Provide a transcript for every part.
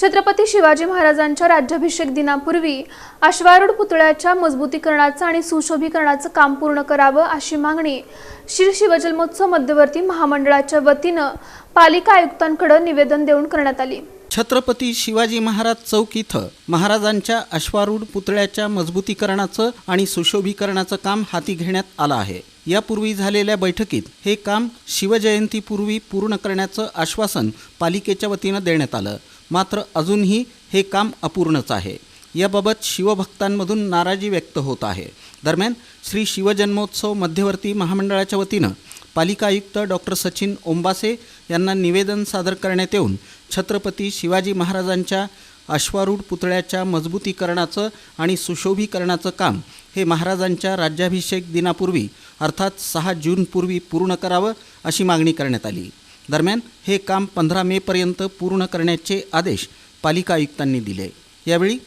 छत्रपती शिवाजी महाराजांच्या राज्याभिषेक दिनापूर्वी अश्वारूढ पुतळ्याच्या मजबूतीकरणाचं आणि सुशोभीकरणाचं काम पूर्ण करावं अशी मागणी श्री शिवजन्मोत्सव मध्यवर्ती महामंडळाच्या वतीनं पालिका आयुक्तांकडे निवेदन देऊन करण्यात आली. छत्रपती शिवाजी महाराज चौक इथं महाराजांच्या अश्वारूढ पुतळ्याच्या मजबूतीकरणाचं आणि सुशोभीकरणाचं काम हाती घेण्यात आलं आहे. यापूर्वी झालेल्या बैठकीत हे काम शिवजयंतीपूर्वी पूर्ण करण्याचं आश्वासन पालिकेच्या वतीनं देण्यात आलं. मात्र अजूनही हे काम अपूर्णच आहे. याबाबत शिवभक्तांमधून नाराजी व्यक्त होत आहे. दरम्यान श्री शिवजन्मोत्सव मध्यवर्ती महामंडळाच्या वतीनं पालिका आयुक्त डॉक्टर सचिन ओंबासे यांना निवेदन सादर करण्यात येऊन छत्रपती शिवाजी महाराजांच्या अश्वारूढ पुतळ्याच्या मजबूतीकरणाचं आणि सुशोभीकरणाचं काम हे महाराजांच्या राज्याभिषेक दिनापूर्वी अर्थात सहा जूनपूर्वी पूर्ण करावं अशी मागणी करण्यात आली. दरम्यान हे काम पंधरा मेपर्यंत पूर्ण करण्याचे आदेश पालिका आयुक्तांनी दिले. यावेळी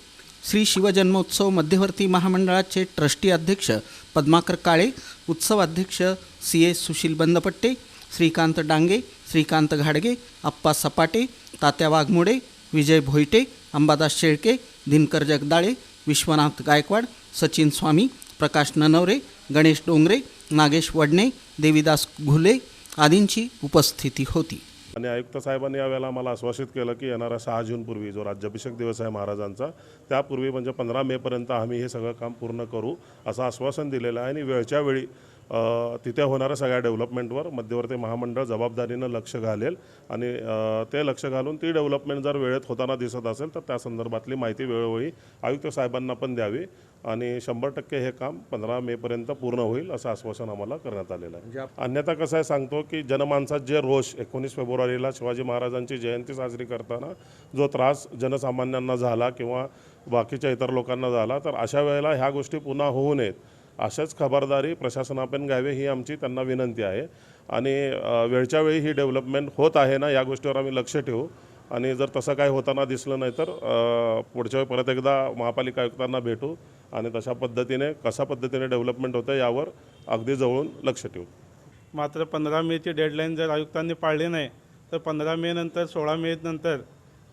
श्री शिवजन्मोत्सव मध्यवर्ती महामंडळाचे ट्रस्टी अध्यक्ष पद्माकर काळे उत्सवाध्यक्ष सी एस सुशील बंदपट्टे श्रीकांत डांगे श्रीकांत घाडगे अप्पा सपाटे तात्या वाघमोडे विजय भोईटे अंबादास शेळके दिनकर जगदाळे विश्वनाथ गायकवाड सचिन स्वामी प्रकाश ननवरे गणेश डोंगरे नागेश वडणे देवीदास घुले आदींची उपस्थिती होती. आणि आयुक्त साहेबांनी यावेळेला आम्हाला आश्वासित केलं की येणारा सहा जूनपूर्वी जो राज्याभिषेक दिवस आहे महाराजांचा त्यापूर्वी म्हणजे पंधरा मेपर्यंत आम्ही हे सगळं काम पूर्ण करू असं आश्वासन दिलेलं आहे. आणि वेळच्या वेळी तिथे होणाऱ्या सगळ्या डेव्हलपमेंटवर मध्यवर्ती महामंडळ जबाबदारीनं लक्ष घालेल आणि ते लक्ष घालून ती डेव्हलपमेंट जर वेळेत होताना दिसत असेल तर त्या संदर्भातली माहिती वेळोवेळी आयुक्त साहेबांना पण द्यावी आणि शंभर टक्के हे काम पंधरा मेपर्यंत पूर्ण होईल असं आश्वासन आम्हाला करण्यात आलेलं आहे. अन्यथा कसं आहे सांगतो की जनमानसात जे रोष एकोणीस फेब्रुवारीला शिवाजी महाराजांची जयंती साजरी करताना जो त्रास जनसामान्यांना झाला किंवा बाकीच्या इतर लोकांना झाला तर अशा वेळेला ह्या गोष्टी पुन्हा होऊ नयेत. अशाच खबरदारी प्रशासनापर्यंत घ्यावी ही आमची त्यांना विनंती आहे. आणि वेळच्या वेळी ही डेव्हलपमेंट होत आहे ना या गोष्टीवर आम्ही लक्ष ठेवू. आणि जर तसं काही होताना दिसलं नाही तर पुढच्या वेळी परत एकदा महापालिका आयुक्तांना भेटू आणि तशा पद्धतीने कशा पद्धतीने डेव्हलपमेंट होतं यावर अगदी जवळून लक्ष ठेवू. मात्र पंधरा मेची डेडलाईन जर आयुक्तांनी पाळली नाही तर पंधरा मे नंतर सोळा मे नंतर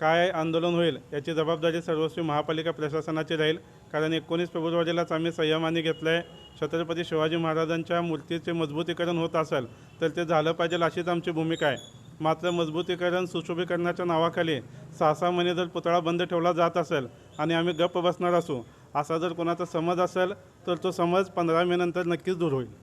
काय आंदोलन होईल याची जबाबदारी सर्वस्वी महापालिका प्रशासनाची राहील. कारण एकोणीस फेब्रुवारीलाच आम्ही संयमाने घेतलं आहे छत्रपती शिवाजी महाराजांच्या मूर्तीचे मजबूतीकरण होत असेल तर ते झालं पाहिजे अशीच आमची भूमिका आहे. मात्र मजबूतीकरण सुशोभीकरणाच्या नावाखाली सहा सहा महिने जर पुतळा बंद ठेवला जात असेल आणि आम्ही गप्प बसणार असू असा जर कोणाचा समज असेल तर तो समज पंधरा मे नंतर नक्कीच दूर होईल.